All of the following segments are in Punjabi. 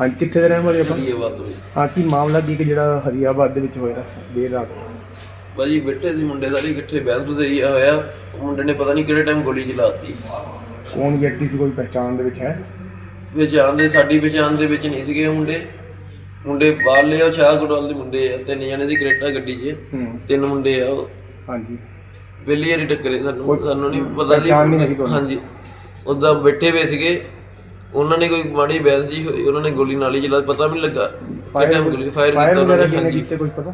ਹਾਂਜੀ ਕਿੱਥੇ ਦੇ ਰਹਿਣ ਵਾਲੇ ਆਪਾਂ? ਹਰੀਆਬਾਦ ਤੋਂ। ਹਾਂ ਕੀ ਮਾਮਲਾ ਕੀ ਕਿ ਜਿਹੜਾ ਹਰੀਆਬਾਦ ਦੇ ਵਿੱਚ ਹੋਇਆ ਦੇਰ ਰਾਤ? ਭਾਜੀ ਬੇਟੇ ਦੀ ਮੁੰਡੇ ਸਾਰੇ ਇਕੱਠੇ ਬਹਿਸ ਬਜ਼ਈ ਹੋਇਆ। ਮੁੰਡੇ ਨੇ ਪਤਾ ਨਹੀਂ ਕਿਹੜੇ ਟਾਈਮ ਗੋਲੀ ਚਲਾਤੀ। ਕੌਣ ਵਿਅਕਤੀ ਸੀ ਕੋਈ ਪਹਿਚਾਣ ਦੇ ਵਿੱਚ ਹੈ? ਪਛਾਣ ਦੇ ਸਾਡੀ ਪਛਾਣ ਦੇ ਵਿੱਚ ਨਹੀਂ ਸੀਗੇ ਮੁੰਡੇ। ਮੁੰਡੇ ਬਾਹਰਲੇ ਆ ਸ਼ਾਹਕੋਟਵਾਲ ਦੇ ਮੁੰਡੇ ਆ। ਤਿੰਨ ਜਣੇ ਦੀ ਕਰੇਟਾ ਗੱਡੀ 'ਚ। ਤਿੰਨ ਮੁੰਡੇ ਆ ਉਹ। ਹਾਂਜੀ। ਪਹਿਲੀ ਵਾਰੀ ਟੱਕਰੇ ਸਾਨੂੰ। ਸਾਨੂੰ ਨਹੀਂ ਪਤਾ ਸੀ? ਹਾਂਜੀ। ਉਦਾਂ ਬੈਠੇ ਹੋਏ ਸੀਗੇ। ਉਹਨਾਂ ਨੇ ਕੋਈ ਮਾੜੀ ਬਹਿਸ ਜੀ ਹੋਈ ਉਹਨਾਂ ਨੇ ਗੋਲੀ ਨਾਲ ਹੀ ਚਲਾ ਪਤਾ ਵੀ ਨਹੀਂ ਲੱਗਾ ਕਿਹੜੇ ਟਾਈਮ ਗੋਲੀ ਫਾਇਰ ਕੀਤਾ ਫਾਇਰ ਉਹਨਾਂ ਵਗੈਰਾ ਕਿਹਨੇ ਕੀਤੇ ਕੁਝ ਪਤਾ?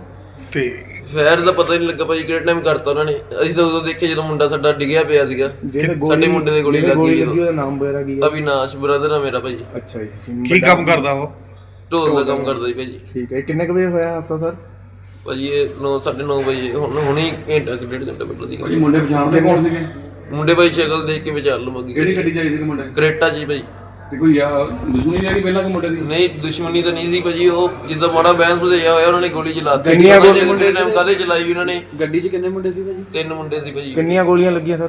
ਫਾਇਰ ਦਾ ਪਤਾ ਹੀ ਨਹੀਂ ਲੱਗਾ ਭਾਜੀ ਕਿਹੜੇ ਟਾਈਮ ਕਰਤਾ ਉਹਨਾਂ ਨੇ। ਅਸੀਂ ਤਾਂ ਉਦੋਂ ਦੇਖੇ ਜਦੋਂ ਮੁੰਡਾ ਸਾਡਾ ਡਿੱਗਿਆ ਪਿਆ ਸੀਗਾ। ਜਿਹੜੇ ਸਾਡੇ ਮੁੰਡੇ ਦੇ ਗੋਲੀ ਲੱਗੀ ਉਹਦਾ ਨਾਮ ਵਗੈਰਾ ਕੀ ਹੈ ਅਵਿਨਾਸ਼ ਬ੍ਰਦਰ ਆ ਮੇਰਾ ਭਾਜੀ। ਅੱਛਾ ਜੀ ਕੀ ਕੰਮ ਕਰਦਾ ਉਹ? ਢੋਲ ਦਾ ਕੰਮ ਕਰਦਾ ਜੀ ਭਾਜੀ। ਠੀਕ ਹੈ ਇਹ ਕਿੰਨੇ ਕੁ ਵਜੇ ਹੋਇਆ ਹਾਦਸਾ ਸਰ? ਭਾਜੀ ਇਹ 9 9:30 ਵਜੇ ਹੁਣ ਹੁਣੀ ਘੰਟਾ ਕੁ ਡੇਢ ਘੰਟਾ ਪਹਿਲਾਂ ਦੀ ਗੱਲ। ਮੁੰਡੇ ਪਛਾਣਦੇ ਕੌਣ ਸੀਗੇ? ਮੁੰਡੇ ਭਾਈ ਸ਼ਕਲ ਦੇਖ ਕੇ ਵਿਚਾਰ ਲਵਾਂਗੇ। ਕਿਹੜੀ ਗੱਡੀ ਚਾਹੀਦੀ ਸੀ ਮੁੰਡੇ? ਕਰੇਟਾ ਜੀ ਭਾਈ। ਤੇ ਕੋਈ ਆ ਦੁਸ਼ਮਣੀ ਨਹੀਂ ਹੈਗੀ ਪਹਿਲਾਂ ਕਿ ਮੁੰਡੇ ਦੀ? ਨਹੀਂ ਦੁਸ਼ਮਣੀ ਤਾਂ ਨਹੀਂ ਸੀ ਭਾਜੀ ਉਹ ਜਿੱਦਾਂ ਮਾੜਾ ਬੈਂਸ ਭਜਿਆ ਹੋਇਆ ਉਹਨਾਂ ਨੇ ਗੋਲੀ ਚਲਾਤੀ। ਕਿੰਨੀਆਂ ਪਤਾ ਨੀ ਗੋਲੀ- ਕਿਹੜੇ ਟਾਈਮ ਕਾਹਦੇ ਚਲਾਈ ਵੀ ਉਹਨਾਂ ਨੇ? ਗੱਡੀ 'ਚ ਕਿੰਨੇ ਮੁੰਡੇ ਸੀ ਭਾਜੀ? ਤਿੰਨ ਮੁੰਡੇ ਸੀ ਭਾਜੀ। ਕਿੰਨੀਆਂ ਗੋਲੀਆਂ ਲੱਗੀਆਂ ਸਰ?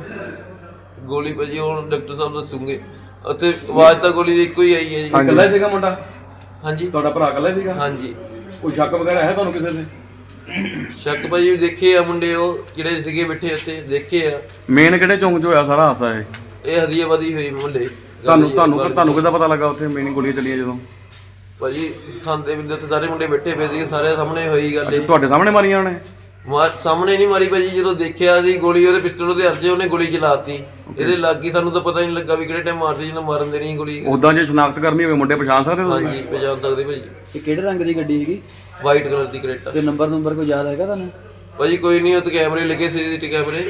ਗੋਲੀ ਭਾਜੀ ਉਹ ਡਾਕਟਰ ਸਾਹਿਬ ਦੱਸੂਗੇ। ਉੱਥੇ ਆਵਾਜ਼ ਤਾਂ ਗੋਲੀ ਦੀ ਇੱਕੋ ਹੀ ਆਈ ਹੈ ਜੀ। ਇਕੱਲਾ ਸੀਗਾ ਮੁੰਡਾ? ਹਾਂਜੀ। ਤੁਹਾਡਾ ਭਰਾ ਇਕੱਲਾ ਸੀਗਾ? ਹਾਂਜੀ। ਕੋਈ ਸ਼ੱਕ ਵਗੈਰਾ ਹੈ ਤੁਹਾਨੂੰ ਕਿਸੇ ਤੇ? ਸ਼ੱਕ ਭਾਜੀ ਦੇਖੇ ਆ ਮੁੰਡੇ ਉਹ ਜਿਹੜੇ ਸੀਗੇ ਬੈਠੇ ਇੱਥੇ ਦੇਖੇ ਆ। ਮੇਨ ਕਿਹੜੇ ਚੌਂਕ 'ਚ ਹੋਇਆ ਸਾਰਾ ਹਾਸਾ ਇਹ? ਇਹ ਹਦੀਆਬਾਦੀ ਹੋਈ ਮੁੰਡੇ। ਤੁਹਾਨੂੰ ਤੁਹਾਨੂੰ ਤੁਹਾਨੂੰ ਕਿੱਦਾਂ ਪਤਾ ਲੱਗਾ ਉੱਥੇ ਮੇਨ ਗੋਲੀਆਂ ਚੱਲੀਆਂ ਜਦੋਂ? ਭਾਜੀ ਖਾਂਦੇ ਪਿੰਦੇ ਉੱਥੇ ਸਾਰੇ ਮੁੰਡੇ ਬੈਠੇ ਪਏ ਸੀਗੇ ਸਾਰੇ ਸਾਹਮਣੇ ਹੋਈ ਗੱਲ ਇਹ। ਤੁਹਾਡੇ ਸਾਹਮਣੇ ਮਾਰੀਆਂ ਉਹਨੇ? ਮਾਰ ਸਾਹਮਣੇ ਨਹੀਂ ਮਾਰੀ ਭਾਜੀ ਜਦੋਂ ਦੇਖਿਆ ਸੀ ਗੋਲੀ ਉਹਦੇ ਪਿਸਟਲ ਉਹਦੇ ਹੱਥ 'ਚ ਉਹਨੇ ਗੋਲੀ ਚਲਾਤੀ। ਇਹਦੇ ਲੱਗ ਸਾਨੂੰ ਤਾਂ ਪਤਾ ਹੀ ਨਹੀਂ ਲੱਗਾ ਵੀ ਕਿਹੜੇ ਟਾਈਮ ਮਾਰਦੀ ਜਿਹਨੂੰ ਮਾਰਨ ਦੇਣੀ ਸੀ ਗੋਲੀ। ਉਦਾਂ ਜੇ ਸ਼ਨਾਖਤ ਕਰਨੀ ਹੋਵੇ ਮੁੰਡੇ ਪਛਾਣ ਸਕਦੇ ਤੁਸੀਂ? ਹਾਂਜੀ ਪਛਾਣ ਸਕਦੇ ਭਾਜੀ। ਇਹ ਕਿਹੜੇ ਰੰਗ ਦੀ ਗੱਡੀ ਹੈਗੀ ਵਾਈਟ ਕਲਰ ਦੀ ਕਰੇਟਾ ਤੇ ਨੰਬਰ ਨੰਬਰ ਕੋਈ ਯਾਦ ਹੈਗਾ ਤੁਹਾਨੂੰ? ਭਾਜੀ ਕੋਈ ਨਹੀਂ ਉੱਥੇ ਕੈਮਰੇ ਲੱਗੇ ਸੀਸੀਟੀਵੀ ਕੈਮਰੇ।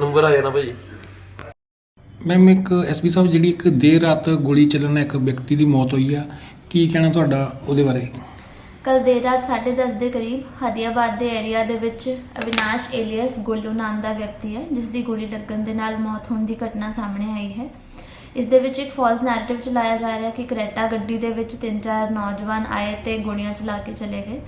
ਨੰਬਰ ਆ ਜਾਣਾ ਭਾਜੀ। ਮੈਮ ਇੱਕ ਐਸਪੀ ਸਾਹਿਬ ਜਿਹੜੀ ਇੱਕ ਦੇਰ ਰਾਤ ਗੋਲੀ ਚੱਲਣ ਨਾਲ ਇੱਕ ਵਿਅਕਤੀ ਦੀ ਮੌਤ ਹੋਈ ਆ, ਕੀ ਕਹਿਣਾ ਤੁਹਾਡਾ ਉਹਦੇ ਬਾਰੇ? ਕੱਲ ਦੇਰ ਰਾਤ 10:30 ਦੇ ਕਰੀਬ ਹਦੀਆਬਾਦ ਦੇ ਏਰੀਆ ਦੇ ਵਿੱਚ ਅਵਿਨਾਸ਼ ਏਲੀਅਸ ਗੋਲੂ ਨਾਮ ਦਾ ਵਿਅਕਤੀ ਹੈ, ਜਿਸ ਦੀ ਗੋਲੀ ਲੱਗਣ ਦੇ ਨਾਲ ਮੌਤ ਹੋਣ ਦੀ ਘਟਨਾ ਸਾਹਮਣੇ ਆਈ ਹੈ। ਇਸ ਦੇ ਵਿੱਚ ਇੱਕ ਫਾਲਸ ਨੈਰੇਟਿਵ ਚਲਾਇਆ ਜਾ ਰਿਹਾ ਕਿ ਕਰੈਟਾ ਗੱਡੀ ਦੇ ਵਿੱਚ ਤਿੰਨ ਚਾਰ ਨੌਜਵਾਨ ਆਏ ਤੇ ਗੋਲੀਆਂ ਚਲਾ ਕੇ ਚਲੇ ਗਏ।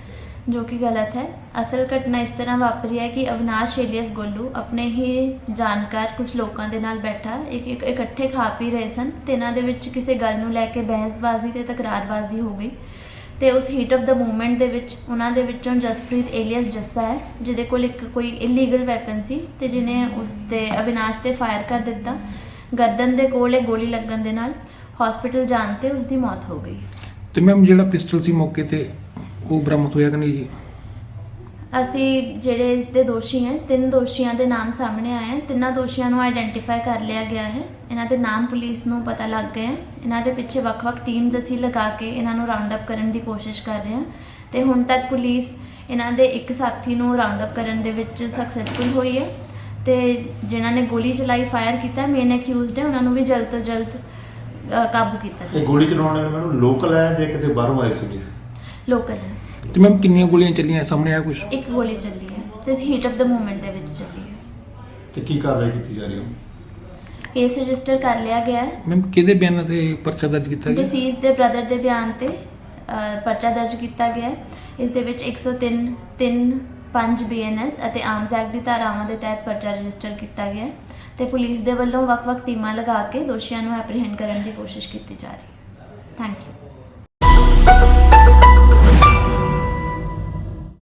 ਜੋ ਕਿ ਗਲਤ ਹੈ। ਅਸਲ ਘਟਨਾ ਇਸ ਤਰ੍ਹਾਂ ਵਾਪਰੀ ਹੈ ਕਿ ਅਵਿਨਾਸ਼ ਏਲੀਅਸ ਗੋਲੂ ਆਪਣੇ ਹੀ ਜਾਣਕਾਰ ਕੁਝ ਲੋਕਾਂ ਦੇ ਨਾਲ ਬੈਠਾ, ਇੱਕ ਇੱਕ ਇਕੱਠੇ ਖਾ ਪੀ ਰਹੇ ਸਨ ਤੇ ਇਹਨਾਂ ਦੇ ਵਿੱਚ ਕਿਸੇ ਗੱਲ ਨੂੰ ਲੈ ਕੇ ਬਹਿਸਬਾਜ਼ੀ ਤੇ ਤਕਰਾਰਬਾਜ਼ੀ ਹੋ ਗਈ ਤੇ ਉਸ ਹੀਟ ਆਫ ਦਾ ਮੂਵਮੈਂਟ ਦੇ ਵਿੱਚ ਉਹਨਾਂ ਦੇ ਵਿੱਚੋਂ ਜਸਪ੍ਰੀਤ ਏਲੀਅਸ ਜੱਸਾ ਹੈ, ਜਿਹਦੇ ਕੋਲ ਇੱਕ ਕੋਈ ਇਲੀਗਲ ਵੈਪਨ ਸੀ ਤੇ ਜਿਹਨੇ ਉਸ ਤੇ ਅਵਿਨਾਸ਼ ਤੇ ਫਾਇਰ ਕਰ ਦਿੱਤਾ। ਗਰਦਨ ਦੇ ਕੋਲ ਇਹ ਗੋਲੀ ਲੱਗਣ ਦੇ ਨਾਲ ਹਸਪੀਟਲ ਜਾਣ ਤੇ ਉਸ ਦੀ ਮੌਤ ਹੋ ਗਈ। ਤੇ ਮੈਮ ਜਿਹੜਾ ਪਿਸਟਲ ਸੀ ਮੌਕੇ ਤੇ ਉਹ ਬਰਾਮਦ ਹੋਇਆ ਕਿ ਨਹੀਂ ਜੀ? ਅਸੀਂ ਜਿਹੜੇ ਇਸ ਦੇ ਦੋਸ਼ੀ ਹੈ ਤਿੰਨ ਦੋਸ਼ੀਆਂ ਦੇ ਨਾਮ ਸਾਹਮਣੇ ਆਏ ਹੈ। ਤਿੰਨਾਂ ਦੋਸ਼ੀਆਂ ਨੂੰ ਆਇਡੈਂਟੀਫਾਈ ਕਰ ਲਿਆ ਗਿਆ ਹੈ। ਇਹਨਾਂ ਦੇ ਨਾਮ ਪੁਲਿਸ ਨੂੰ ਪਤਾ ਲੱਗ ਗਏ ਹੈ। ਇਹਨਾਂ ਦੇ ਪਿੱਛੇ ਵੱਖ-ਵੱਖ ਟੀਮਸ ਅਸੀਂ ਲਗਾ ਕੇ ਇਹਨਾਂ ਨੂੰ ਰਾਉਂਡ ਅਪ ਕਰਨ ਦੀ ਕੋਸ਼ਿਸ਼ ਕਰ ਰਹੇ ਹਾਂ। ਤੇ ਹੁਣ ਤੱਕ ਪੁਲਿਸ ਇਹਨਾਂ ਦੇ ਇੱਕ ਸਾਥੀ ਨੂੰ ਰਾਉਂਡ ਅਪ ਕਰਨ ਦੇ ਵਿੱਚ ਸਕਸੈਸਫੁਲ ਹੋਈ ਹੈ। ਤੇ ਜਿਨ੍ਹਾਂ ਨੇ ਗੋਲੀ ਚਲਾਈ ਫਾਇਰ ਕੀਤਾ ਮੇਨ ਅਕਿਊਜ਼ਡ ਹੈ ਉਹਨਾਂ ਨੂੰ ਵੀ ਜਲਦ ਤੋਂ ਜਲਦ ਅ, ਕਾਬੂ ਕੀਤਾ ਤੇ ਜਾਏ ਗੋਲੀ ਚਲਾਉਣ ਵਾਲੇ ਮੈਨੂੰ ਲੋਕਲ ਹੈ ਜਾਂ ਕਿਤੇ ਬਾਹਰੋਂ ਆਏ ਸੀਗੇ? ਲੋਕਲ ਹੈ। ਤੇ ਮੈਮ ਕਿੰਨੀਆਂ ਗੋਲੀਆਂ ਚੱਲੀਆਂ? ਸਾਹਮਣੇ ਆਇਆ ਕੁਝ ਇੱਕ ਗੋਲੀ ਚੱਲੀ ਹੈ ਤੇ ਹੀਟ ਆਫ ਦਾ ਮੂਵਮੈਂਟ ਦੇ ਵਿੱਚ ਚੱਲੀ ਹੈ। ਤੇ ਕੀ ਕਾਰਵਾਈ ਕੀਤੀ ਜਾ ਰਹੀ ਹੈ? ਕੇਸ ਰਜਿਸਟਰ ਕਰ ਲਿਆ ਗਿਆ ਹੈ। ਮੈਮ ਕਿਹਦੇ ਬਿਆਨਾਂ ਤੇ ਪਰਚਾ ਦਰਜ ਕੀਤਾ ਗਿਆ? ਡਿਸੀਜ਼ ਦੇ ਬ੍ਰਦਰ ਦੇ ਬਿਆਨ ਤੇ ਅ, ਪਰਚਾ ਦਰਜ ਕੀਤਾ ਗਿਆ ਹੈ। ਇਸ ਦੇ ਵਿੱਚ 103 3 5 ਬੀਐਨਐਸ ਅਤੇ ਆਰਮਸ ਐਕਟ ਦੀ ਧਾਰਾਵਾਂ ਦੇ ਤਹਿਤ ਪਰਚਾ ਰਜਿਸਟਰ ਕੀਤਾ ਗਿਆ ਹੈ। ਤੇ ਪੁਲਿਸ ਦੇ ਵੱਲੋਂ ਵੱਖ-ਵੱਖ ਟੀਮਾਂ ਲਗਾ ਕੇ ਦੋਸ਼ੀਆਂ ਨੂੰ ਐਪਰੀਹੈਂਡ ਕਰਨ ਦੀ ਕੋਸ਼ਿਸ਼ ਕੀਤੀ ਜਾ ਰਹੀ ਹੈ। Thank you